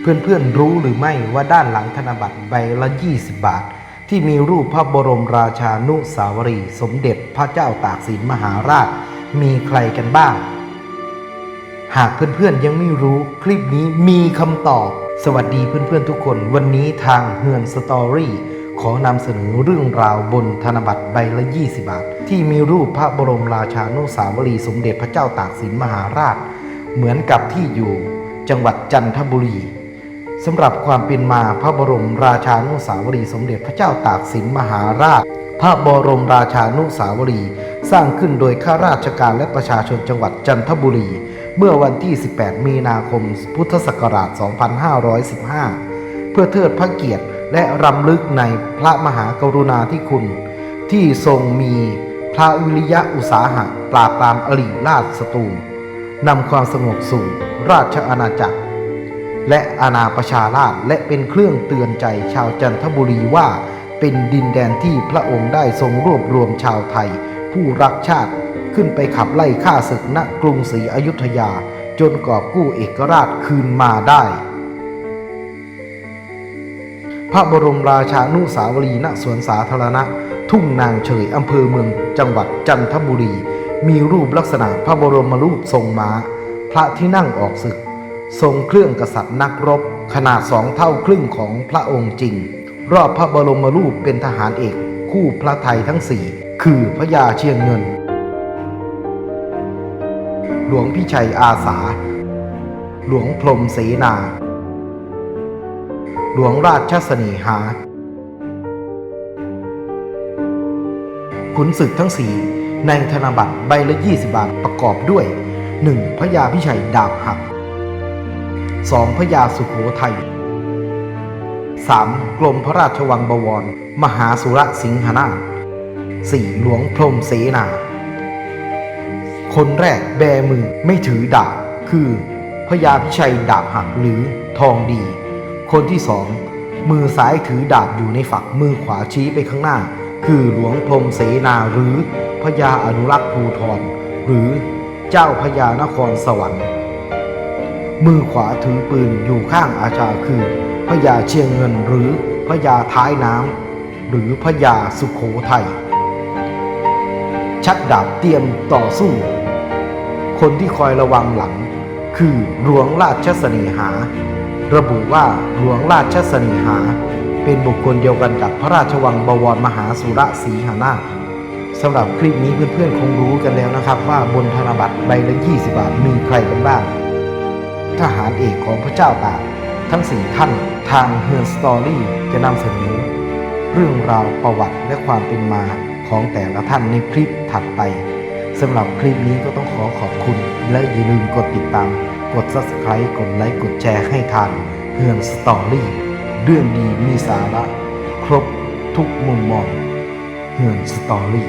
เพื่อนๆรู้หรือไม่ว่าด้านหลังธนบัตรใบละ 20 บาท ที่มีรูปพระบรมราชานุสาวรี สมเด็จพระเจ้าตากสินมหาราช มีใครกันบ้าง หากเพื่อนๆยังไม่รู้คลิปนี้มีคำตอบ สวัสดีเพื่อนๆทุกคน วันนี้ทางเฮือนสตอรี่ขอนำเสนอเรื่องราวบนธนบัตรใบละ 20 บาท ที่มีรูปพระบรมราชานุสาวรี สมเด็จพระเจ้าตากสินมหาราช เหมือนกับที่อยู่ จังหวัดจันทบุรี สำหรับความเป็นมาพระบรมราชานุสาวรีสมเด็จพระเจ้าตากสินมหาราช พระบรมราชานุสาวรี สร้างขึ้นโดยข้าราชการและประชาชนจังหวัดจันทบุรี เมื่อวันที่ 18 มีนาคม พุทธศักราช 2515 เพื่อเทิดพระเกียรติและรำลึกในพระมหากรุณาธิคุณ ที่ทรงมีพระวิริยะอุตสาหะ ปราบปรามอริราชศัตรูนำความสงบสู่ราชอาณาจักร และอาณาประชาราชและเป็นเครื่องเตือนใจชาวจันทบุรีว่า เป็นดินแดนที่พระองค์ได้ทรงรวบรวมชาวไทย ผู้รักชาติขึ้นไปขับไล่ฆ่าศึกณกรุงศรีอยุธยา จนกอบกู้เอกราชคืนมาได้ พระบรมราชานุสาวรีณสวนสาธารณะ ทุ่งนางเฉยอำเภอเมืองจังหวัดจันทบุรี มีรูปลักษณะพระบรมรูปทรงม้า พระที่นั่งออกศึก ทรงเครื่องกษัตริย์นักรบ ขนาดสองเท่าครึ่งของพระองค์จริง รอบพระบรมรูปเป็นทหารเอกคู่พระไทยทั้งสี่คือพระยาเชียงเงิน หลวงพิชัยอาสา หลวงพรมเสนา หลวงราชสนีหา ขุนศึกทั้งสี่ในธนบัตรใบละ 20 บาทประกอบด้วย 1. พระยาพิชัยดาบหัก 2. พระยาสุขโขทัย 3. กรมพระราชวังบวร มหาสุรสิงหนาถ 4. หลวงพรมเสนา คนแรกแบมือไม่ถือดาบคือพระยาพิชัยดาบหักหรือทองดี คนที่สองมือซ้ายถือดาบอยู่ในฝักมือขวาชี้ไปข้างหน้า คือหลวงพรมเสนาหรือพระยาอนุรักษ์ภูทรหรือเจ้าพระยานครสวรรค์ มือขวาถือปืนอยู่ข้างอาชาคือพระยาเชียงเงินหรือพระยาท้ายน้ำหรือพระยาสุขโขทัยชักดาบเตรียมต่อสู้ คนที่คอยระวังหลัง คือหลวงราชสนีหา ระบุว่าหลวงราชสนีหา เป็นบุคคลเดียวกันกับพระราชวังบวรมหาสุรศรีหานาถสำหรับคลิปนี้เพื่อนๆคงรู้กันแล้วนะครับ ว่าบนธนบัตรใบละ 20 บาทมีใครกันบ้าง ทหารเอกของพระเจ้าตากทั้งสี่ท่านทางเฮือนสตอรี่จะนำเสนอเรื่องราวประวัติและความเป็นมาของแต่ละท่านในคลิปถัดไปสำหรับคลิปนี้ก็ต้องขอขอบคุณ และอย่าลืมกดติดตาม กด subscribe กดไลค์ กดแชร์ให้ทางเฮือนสตอรี่เรื่องดีมีสาระ ครบทุกมุมมองเฮือนสตอรี่